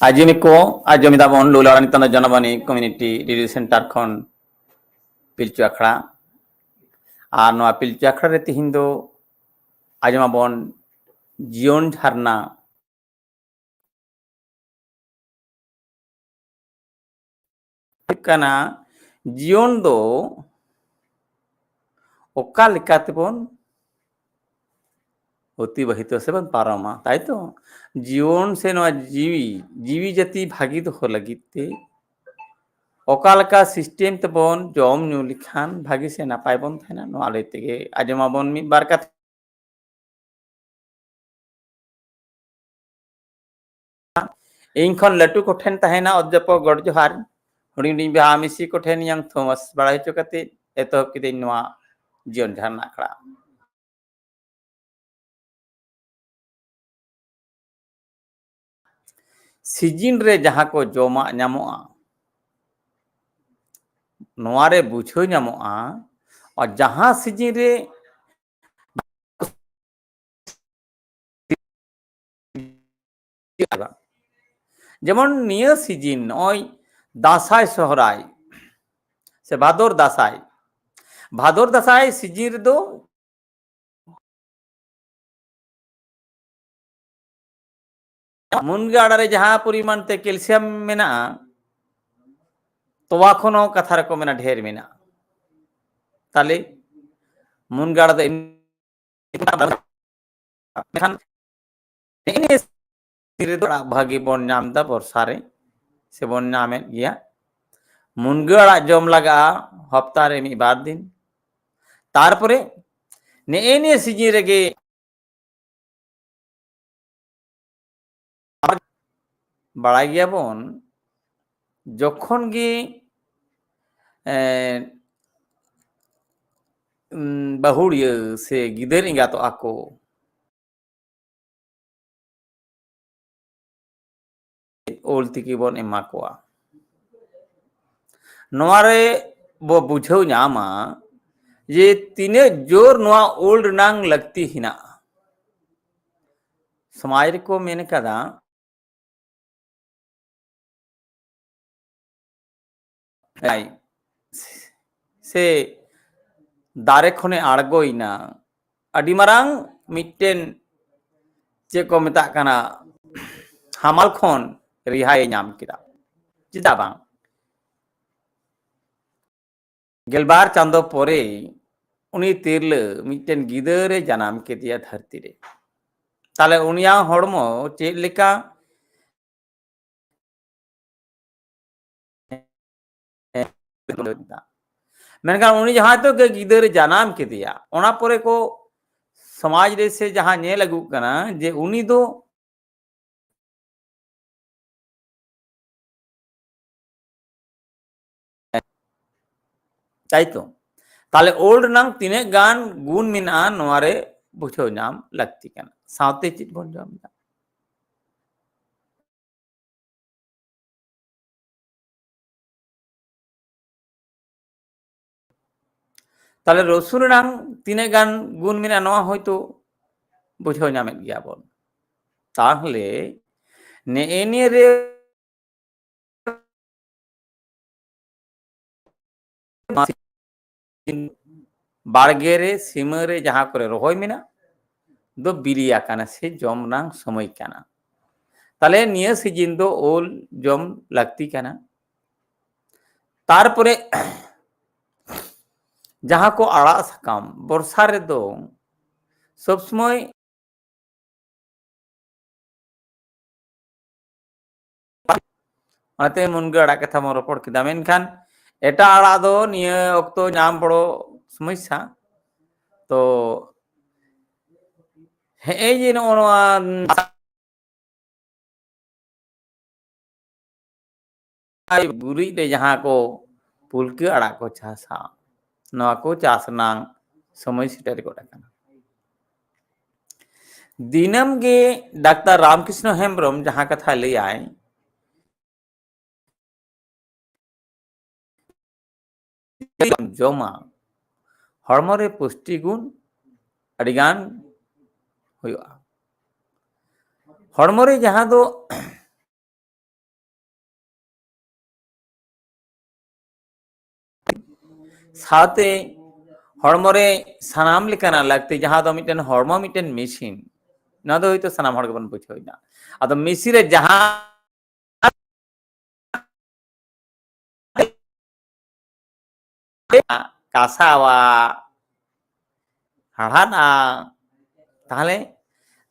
আইজিমিকো আইজমিদাবন লুলারানিতান Janabani community রিডিউ centre খন ᱯᱤᱞᱪᱩ ᱟᱠᱷᱲᱟ ᱟᱨ ᱱᱚᱣᱟ ᱯᱤᱞᱪᱩ ᱟᱠᱷᱲᱟ ᱨᱮ ᱛᱤᱦᱤᱧ ᱫᱚ ᱟᱸᱡᱚᱢᱟᱵᱚᱱ ᱡᱤᱭᱚᱱ ᱡᱷᱟᱨᱱᱟ ᱠᱟᱱᱟ ᱡᱤᱭᱚᱱ ᱫᱚ ᱚᱠᱟ ᱞᱮᱠᱟ ᱛᱮᱵᱚᱱ অতিবাহিত হচ্ছে এবং পারমা তাই তো জীবন সে নয় জীবী জীবী জাতি ভাগিত লাগিতে ᱚᱠᱟᱞᱮᱠᱟ ᱥᱤᱥᱴᱮᱢ ᱛᱮᱵᱚᱱ ᱡᱚᱢ ᱧᱩ ᱞᱮᱠᱷᱟᱱ ᱵᱷᱟᱜᱤ ᱥᱮ ᱱᱟᱯᱟᱭ ᱵᱚᱱ ᱛᱟᱦᱮᱱᱟ ᱱᱚᱣᱟ ᱞᱟᱹᱭ ᱛᱮᱜᱮ ᱟᱸᱡᱚᱢᱟᱵᱚᱱ ᱢᱤᱫ ᱵᱟᱨ ᱠᱟᱛᱷᱟ ᱤᱧ ᱠᱷᱚᱱ ᱞᱟᱹᱴᱩ ᱠᱚᱴᱷᱮᱱ ᱛᱟᱦᱮᱱᱟ ᱚᱫᱽᱡᱟᱯᱚᱠ ᱜᱚᱰ ᱡᱚᱦᱟᱨ ᱦᱩᱰᱤᱧ ᱦᱩᱰᱤᱧ ᱵᱟᱦᱟ ᱢᱤᱥᱤ ᱠᱚᱴᱷᱮᱱ ᱤᱧᱟᱹᱝ ᱛᱷᱚᱢᱟᱥ ᱵᱟᱲᱟᱭ ᱦᱚᱪᱚ ᱠᱟᱛᱮ ᱮᱛᱚᱦᱚᱵ ᱠᱤᱫᱟᱹᱧ ᱱᱚᱣᱟ ᱡᱤᱭᱚᱱ ᱡᱷᱟᱨᱱᱟ ᱟᱠᱷᱲᱟ ᱥᱤᱡᱤᱱ ᱨᱮ ᱡᱟᱦᱟᱸ ᱠᱚ ᱡᱚᱢᱟᱜ ᱧᱟᱢᱚᱜᱼᱟ ᱱᱚᱣᱟ ᱨᱮ ᱵᱩᱡᱷᱟᱹᱣ ᱧᱟᱢᱚᱜᱼᱟ ᱟᱨ ᱡᱟᱦᱟᱸ ᱥᱤᱡᱤᱱ ᱨᱮ যেমন নিয়ে সিজিন ওই দাসাই সহরাই সে ভাদর দাসাই ভাদর দাসাই সিজির দো মুনগাড়ারে যাহা পরিমাণ তে ক্যালসিয়াম মেনা তোয়া কোনো কথা রকম মেনা ঢের মেনা। তাহলে মুনগাড়া ভাগে বন্যাম দা বর্ষারে, সে বন্যামে গিয়া মুনগাড়া জম লাগা হপ্তারে মি বার দিন। তারপরে নে সিজন রেগে ᱵᱟᱲᱟᱭ ᱜᱮᱭᱟᱵᱚᱱ যখন ᱜᱮ ᱵᱟᱹᱦᱩᱲᱤᱭᱟᱹ ᱥᱮ ᱜᱤᱫᱟᱹᱨ ᱮᱸᱜᱟᱛᱚᱜᱼᱟ ᱠᱚ ᱚᱞ ᱛᱮᱜᱮ ᱵᱚᱱ ᱮᱢᱟ ᱠᱚᱣᱟ ᱱᱚᱣᱟ ᱨᱮ ᱵᱚ ᱵᱩᱡᱷᱟᱹᱣ ᱧᱟᱢᱟ ᱡᱮ ᱛᱤᱱᱟᱹᱜ ᱡᱳᱨ ᱱᱚᱣᱟ ᱚᱞ ᱨᱮᱱᱟᱝ ᱞᱟᱹᱠᱛᱤ ᱦᱮᱱᱟᱜᱼᱟ ᱥᱚᱢᱟᱡᱽ ᱨᱮᱠᱚ ᱢᱮᱱ ᱠᱟᱫᱟ নাই સે દારેખોને આળગોઈના આડી મારાંગ મિટ્ટેન જે કો મેતા કાના હામાલ ખોન રિહાઈ નામ કિદા ચિદા બાં ગેલબાર ચાંદો પોરે ઉની તિરલ મિટ્ટેન ગીદરે જનામ કેતિયા ધરતી રે તાલે ઉનિયા હોડમો ચેદ લેકા मेनखान जहाँ तो गिदर जनाम के दिया ओना को समाज रे से जहाँ ने लगू कना जे उन्हीं दो ताइतो ताले ओल्ड नाम तीने गान गुण मिना नोआरे बुझो नाम लगती कना सावते बोल তাহলে রসুর নাম তিনে গান গুণ মিনা নেওয়া হয়তো বুঝে নামেন জ্ঞাপন তাহলে এনে রে ᱵᱟᱲᱜᱮ ᱨᱮ ᱥᱤᱢᱟᱹ ᱨᱮ ᱡᱟᱦᱟᱸ ᱠᱚᱨᱮ ᱨᱚᱦᱚᱭ ᱢᱮᱱᱟᱜ ᱫᱚ ᱵᱤᱞᱤ ᱟᱠᱟᱱᱟ ᱥᱮ ᱡᱚᱢ ᱨᱮᱱᱟᱜ ᱥᱚᱢᱚᱭ ᱠᱟᱱᱟ ᱛᱟᱦᱞᱮ ᱱᱤᱭᱟᱹ ᱥᱤᱡᱤᱱ ᱫᱚ ᱳᱞ ᱡᱚᱢ ᱞᱟᱹᱠᱛᱤ ᱠᱟᱱᱟ ᱛᱟᱨᱯᱚᱨᱮ ᱡᱟᱦᱟᱸ ᱠᱚ ᱟᱲᱟᱜ ᱥᱟᱠᱟᱢ ᱵᱚᱨᱥᱟ ᱨᱮᱫᱚ ᱥᱚᱵ ᱥᱚᱢᱚᱭ ᱚᱱᱟᱛᱮ ᱢᱩᱱᱜᱟᱹ ᱟᱲᱟᱜ ᱠᱟᱛᱷᱟ ᱵᱚᱱ ᱨᱚᱯᱚᱲ ᱠᱮᱫᱟ ᱢᱮᱱᱠᱷᱟᱱ ᱮᱴᱟᱜ ᱟᱲᱟᱜ ᱫᱚ ᱱᱤᱭᱟᱹ ᱚᱠᱛᱚ ᱧᱟᱢ ᱵᱚᱲᱚ ᱥᱚᱢᱚᱥᱥᱟ ᱛᱚ ᱦᱮᱸ ᱡᱮ ᱱᱚᱜᱼᱚ ᱱᱚᱣᱟ ᱜᱩᱨᱤᱡ ᱨᱮ ᱡᱟᱦᱟᱸ ᱠᱚ ᱯᱩᱞᱠᱟᱹ ᱟᱲᱟᱜ ᱠᱚ ᱪᱟᱥᱟ चासना समय सेटारे कटकान दिनम के डाक्टर रामकृष्ण हेम्ब्रम जहाँ कथा ले आए। जमा हम पुष्टि गुण अड़ी गान हम जहाँ ᱥᱟᱛᱮ ᱦᱚᱲᱢᱚ ᱨᱮ ᱥᱟᱱᱟᱢ ᱞᱮᱠᱟᱱᱟᱜ ᱞᱟᱹᱠᱛᱤ ᱡᱟᱦᱟᱸ ᱫᱚ ᱢᱤᱫᱴᱮᱱ ᱦᱚᱲᱢᱚ ᱢᱤᱫᱴᱮᱱ ᱢᱮᱥᱤᱱ ᱱᱚᱣᱟ ᱫᱚ ᱦᱳᱭᱛᱳ ᱥᱟᱱᱟᱢ ᱦᱚᱲ ᱜᱮᱵᱚᱱ ᱵᱩᱡᱷᱟᱹᱣᱮᱫᱟ ᱟᱫᱚ ᱢᱮᱥᱤᱱ ᱨᱮ ᱡᱟᱦᱟᱸ কাঁসাওয়া হাড়হানা তাহলে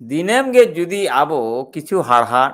দিনেম গে যদি আবো কিছু হাড়হাড়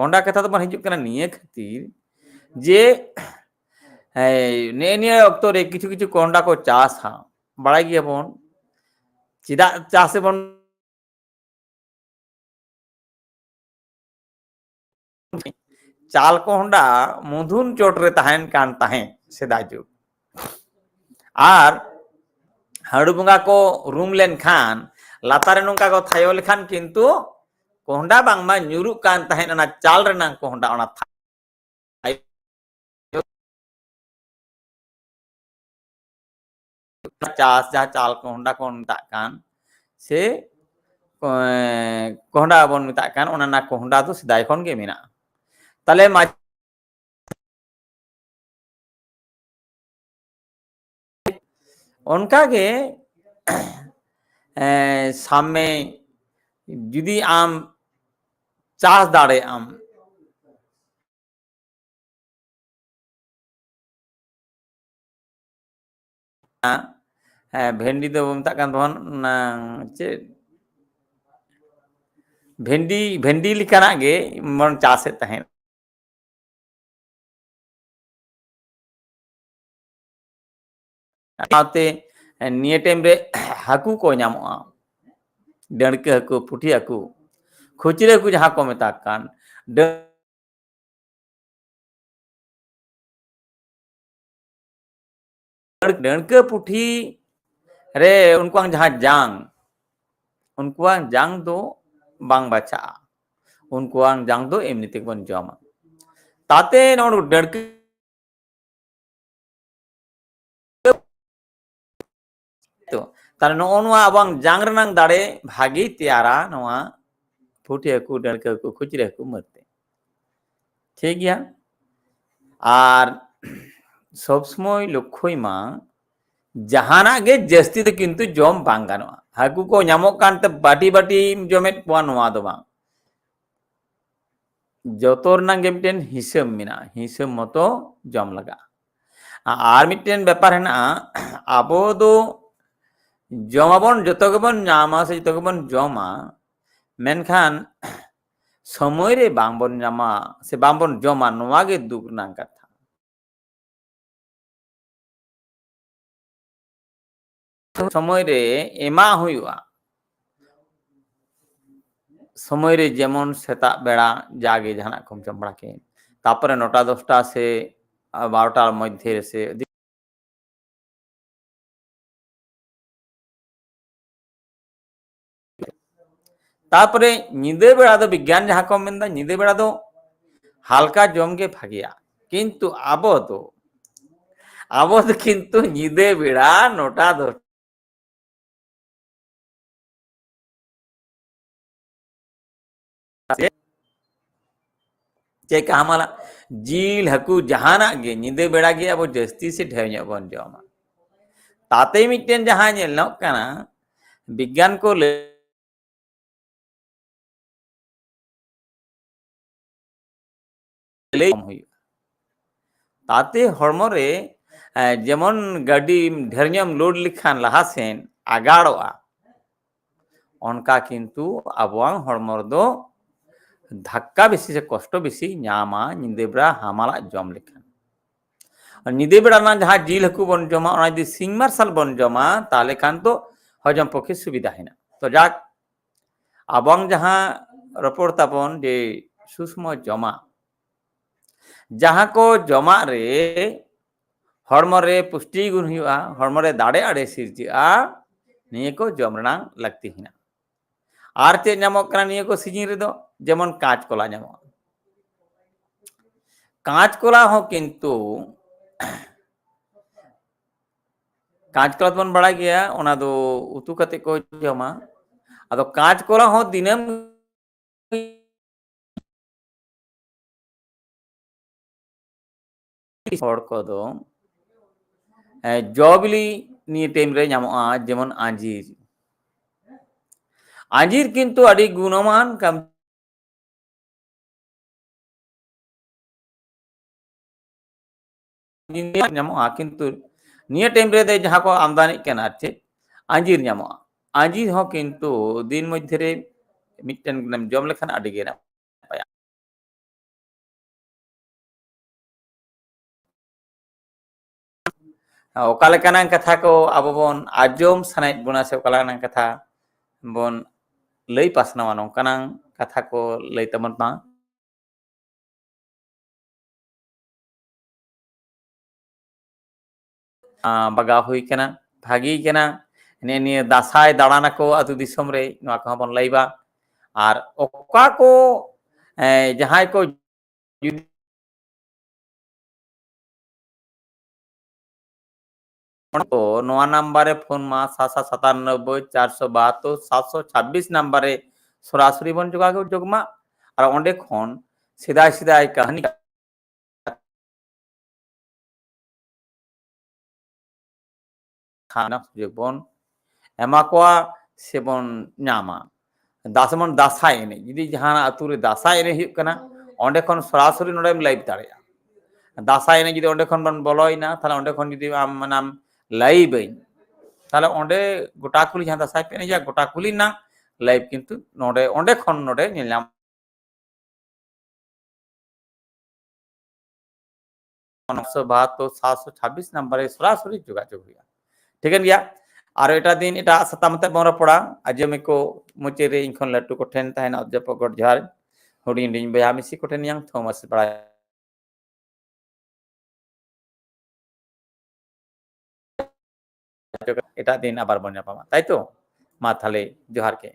ᱠᱚᱱᱰᱟ ᱠᱟᱛᱷᱟ ᱫᱚ ᱵᱟᱝ ᱦᱤᱡᱩᱜ ᱠᱟᱱᱟ ᱱᱤᱭᱟᱹ ᱠᱷᱟᱹᱛᱤᱨ ᱡᱮ ᱱᱮᱜᱼᱮ ᱱᱤᱭᱟᱹ ᱚᱠᱛᱚ ᱨᱮ ᱠᱤᱪᱷᱩ ᱠᱤᱪᱷᱩ ᱠᱚᱸᱰᱟ ᱠᱚ ᱪᱟᱥᱟ ᱵᱟᱲᱟᱭ ᱜᱮᱭᱟᱵᱚᱱ ᱪᱮᱫᱟᱜ ᱪᱟᱥ ᱮᱵᱚᱱ চাল কোহন্ডা মধুন ᱨᱮ তাহেন কান তাহে সেদাই যুগ আর হাড়ু বঙ্গা কো রুম লেন খান লাতারে নৌকা কো থায়ো লেখান কিন্তু কোহন্ডা বাংমা nyuruk kan tahen ona চাল renang কোহন্ডা ona চাষ যা চাল কোহন্ডা ko metak kan se কোহন্ডা বন metak kan ona na কোহন্ডা তো সেদাই খন গে মেনা তাহলে ᱚᱱᱠᱟᱜᱮ সামনে যদি আম ચાસ દાડે આમ ভেন্ডি তো তাক ধন ᱪᱮᱫ ᱵᱷᱮᱱᱰᱤ ᱵᱷᱮᱱᱰᱤ ᱞᱮᱠᱟᱱᱟᱜ ᱜᱮ ᱵᱚᱱ ᱪᱟᱥᱮᱫ ᱛᱟᱦᱮᱸᱫ ᱥᱟᱶᱛᱮ ᱱᱤᱭᱟᱹ ᱴᱟᱭᱤᱢ ᱨᱮ ᱦᱟᱹᱠᱩ ᱠᱚ ᱧᱟᱢᱚᱜᱼᱟ ᱰᱟᱹᱲᱠᱟᱹ ᱦᱟᱹᱠᱩ ᱯᱩᱴᱷᱤ ᱦᱟᱹᱠᱩ ᱠᱷᱩᱪᱨᱟᱹ ᱠᱚ ᱡᱟᱦᱟᱸ ᱠᱚ ᱢᱮᱛᱟᱜ ᱠᱟᱱ ᱰᱟᱹᱬᱠᱟᱹ ᱯᱩᱴᱷᱤ ᱨᱮ ᱩᱱᱠᱩᱣᱟᱜ ᱡᱟᱦᱟᱸ ᱡᱟᱝ ᱩᱱᱠᱩᱣᱟᱜ ᱡᱟᱝ ᱫᱚ ᱵᱟᱝ ᱵᱟᱪᱷᱟᱜᱼᱟ ᱩᱱᱠᱩᱣᱟᱜ ᱡᱟᱝ ᱫᱚ ᱮᱢᱱᱤ ᱛᱮᱜᱮᱵᱚᱱ ᱡᱚᱢᱟ ᱛᱟᱛᱮ ᱱᱚᱣᱟ ᱰᱟᱹᱬᱠᱟᱹ ᱛᱚ ᱛᱟᱦᱞᱮ ᱱᱚᱜᱼᱚ ᱱᱚᱣᱟ ᱟᱵᱚᱣᱟᱜ ᱡᱟᱝ ᱨᱮᱱᱟᱜ ᱫᱟᱲᱮ ᱵᱷᱟᱜᱮ ᱛᱮᱭᱟᱨᱟ ᱱᱚᱣᱟ फूटे हकू डणके हकू खुचरे हकू मरते ঠিক গিয়া আর সবসময় লক্ষ্যই মা জাহানাগে জাস্তিতে কিন্তু জম বাং গানোয়া হাকু কো নামক কানতে বাটি বাটি জমেট পোয়া নোয়া দো বাং যতর না গেমটেন হিসেব মিনা হিসেব মতো জম লাগা আর মিটেন ব্যাপার হেনা আবো দো জমাবন যত গেবন নামা সে যত গেবন জমা ᱢᱮᱱᱠᱷᱟᱱ ᱥᱚᱢᱚᱭ ᱨᱮ ᱵᱟᱝᱵᱚᱱ ᱧᱟᱢᱟ ᱥᱮ ᱵᱟᱝᱵᱚᱱ ᱡᱚᱢᱟ ᱱᱚᱣᱟ ᱜᱮ ᱫᱩᱠ ᱨᱮᱱᱟᱜ ᱠᱟᱛᱷᱟ ᱥᱚᱢᱚᱭ ᱨᱮ ᱮᱢᱟ ᱦᱩᱭᱩᱜᱼᱟ ᱥᱚᱢᱚᱭ ᱨᱮ ᱡᱮᱢᱚᱱ ᱥᱮᱛᱟᱜ ᱵᱮᱲᱟ ᱡᱟᱜᱮ ᱡᱟᱦᱟᱱᱟᱜ ᱠᱚᱢ ᱡᱚᱢ ᱵᱟᱲᱟ ᱠᱮᱫ ᱛᱟᱨᱯᱚᱨᱮ ᱱᱚᱴᱟ ᱫᱚᱥᱴᱟ ᱥᱮ বারোটার মধ্যে সে তারপরে নিদে বেড়া দো বিজ্ঞান যাহা কম মেনদা নিদে বেড়া দো হালকা জমকে ভাগিয়া কিন্তু আবো তো আবো তো কিন্তু নিদে বেড়া নটা দশ ᱪᱮᱫ ᱠᱟᱢᱟᱞᱟ ᱡᱤᱞ ᱦᱟᱹᱠᱩ ᱡᱟᱦᱟᱱᱟᱜ ᱜᱮ ᱧᱤᱫᱟᱹ ᱵᱮᱲᱟ ᱜᱮ ᱟᱵᱚ ᱡᱟᱹᱥᱛᱤ ᱥᱮ ᱰᱷᱮᱨ ᱧᱚᱜ ᱵᱚᱱ ᱡᱚᱢᱟ ᱛᱟᱛᱮ ᱢᱤᱫᱴᱮᱱ ᱡᱟᱦᱟᱸ ᱧᱮᱞᱚᱜ ᱠᱟᱱᱟ ᱵᱤᱜᱽᱜᱟᱱ ᱠᱚ ᱞᱟᱹᱭ তাতে હોય যেমন গাডি જેમન লোড লিখান লাহাসেন લિખાન অনকা কিন্তু আবহাওয়া হড়মর দো ধাক্কা বেশি সে কষ্ট বেশি নামা নিদেবরা, হামালা, জম লিখান। নিদেবরা না যাহা জিল হাকু বন জমা ওনা যদি সিং মার্শাল বন জমা, তাহলে খান তো হজম পক্ষে সুবিধা হয় না। তো যাক আবং যাহা রপর তাপন যে সুষম জমা जहाँ को जमा रे, हड़म पुष्टि गुण हुआ दाड़े आड़े सिरजा निये को जमरना लगती है आर चे नाम निये को सीज़न रे दो, जेमन काच कोला नामक। काच कोला हो किंतु, काच कोला तो बन बड़ा गया ओना दो उतु को जमा। अदो काच कोला हो दिनम হড় কদো জবলি নিয়ে রে nyamok যেমন আঞ্জির আঞ্জির কিন্তু আদি গুণমান কাম nyamok কিন্তু নিয়ে টাইম রে যাহা কো আমদানি কেনা আছে আঞ্জির nyamok আঞ্জির হো কিন্তু দিন মধ্যে রে মিটটেন জম লেখান আদি গে ᱚᱠᱟ ᱞᱮᱠᱟᱱᱟᱜ ᱠᱟᱛᱷᱟ ᱠᱚ ᱟᱵᱚ ᱵᱚᱱ ᱟᱸᱡᱚᱢ ᱥᱟᱱᱟᱭᱮᱫ ᱵᱚᱱᱟ ᱥᱮ ᱚᱠᱟ ᱞᱮᱠᱟᱱᱟᱜ ᱠᱟᱛᱷᱟ ᱵᱚᱱ ᱞᱟᱹᱭ ᱯᱟᱥᱱᱟᱣᱟ ᱱᱚᱝᱠᱟᱱᱟᱜ ᱠᱟᱛᱷᱟ ᱠᱚ ᱞᱟᱹᱭ ᱛᱟᱵᱚᱱ ᱢᱟ ᱵᱟᱜᱟᱣ ᱦᱩᱭ ᱠᱟᱱᱟ ᱵᱷᱟᱜᱤ ᱠᱟᱱᱟ ᱱᱤᱭᱟᱹ ᱱᱤᱭᱟᱹ ᱫᱟᱸᱥᱟᱭ ᱫᱟᱬᱟᱱᱟᱠᱚ ᱟᱹᱛᱩ ᱫᱤᱥᱚᱢ ᱨᱮ ᱱᱚᱣᱟ ᱠᱚᱦᱚᱸ ᱵᱚᱱ ᱞᱟᱹᱭᱵᱟ ᱟᱨ ᱚᱠᱟ ᱠᱚ ᱡᱟᱦᱟᱸᱭ ᱠᱚ ᱡᱩᱫᱤ নয় নাম্বারে ফোন মা সাতশো সাতানব্বই চারশো বাহাত্তর সাতশো ছাব্বিশ নাম্বারে সরাসরি বন যোগাযোগ যোগমা আর অনেক খন সিধাই সিধাই কাহিনী ખાના સુજેબોન એમાં કોવા સેબોન નામા દાસમન દાસા એને જુદી જહાન અતુરે દાસા એને હ્યુક કના ઓંડે ખોન સરાસરી નોડે એમ લાઈવ દાડેયા દાસા એને જુદી ઓંડે ખોન બન બોલોય ના થાલે ઓંડે ખોન જુદી આમ નામ লাইভ আইন তাহলে ᱚᱸᱰᱮ গোটা কুলি ᱡᱟᱦᱟᱸ ᱫᱟᱥᱟᱭ ᱯᱮ ᱮᱱᱮᱡᱟ গোটা কুলি না লাইভ কিন্তু ᱱᱚᱰᱮ ᱚᱸᱰᱮ ᱠᱷᱚᱱ ᱱᱚᱰᱮ ᱧᱮᱞ ᱧᱟᱢ নশো বাহাত্তর সাতশো ছাব্বিশ নাম্বারে সরাসরি যোগাযোগ ᱦᱩᱭᱩᱜᱼᱟ ᱴᱷᱤᱠᱟᱹᱱ ᱜᱮᱭᱟ ᱟᱨ ᱮᱴᱟᱜ ᱫᱤᱱ ᱮᱴᱟᱜ ᱥᱟᱛᱟᱢ ᱛᱮ ᱵᱚᱱ ᱨᱚᱯᱚᱲᱟ ᱟᱸᱡᱚᱢᱤᱠᱚ ᱢᱩᱪᱟᱹᱫ ᱨᱮ ᱤᱧ ᱠᱷᱚᱱ ᱞᱟᱹᱴᱩ ᱠᱚᱴᱷᱮᱱ ᱛᱟᱦᱮᱱᱟ ᱚᱫᱽᱫᱷᱟᱯᱚᱠ ᱜᱚᱰ ᱡᱚᱦᱟᱨ ᱦᱩᱰᱤᱧ ᱦᱩᱰᱤᱧ ᱵᱚᱭᱦᱟ ᱢᱤᱥᱤ ᱠᱚᱴᱷᱮᱱ ᱤᱧ ᱛᱷᱚᱢᱟᱥ এটা দিন আবার বন্যা পামা তাই তো? মা মাথালে জোহারকে।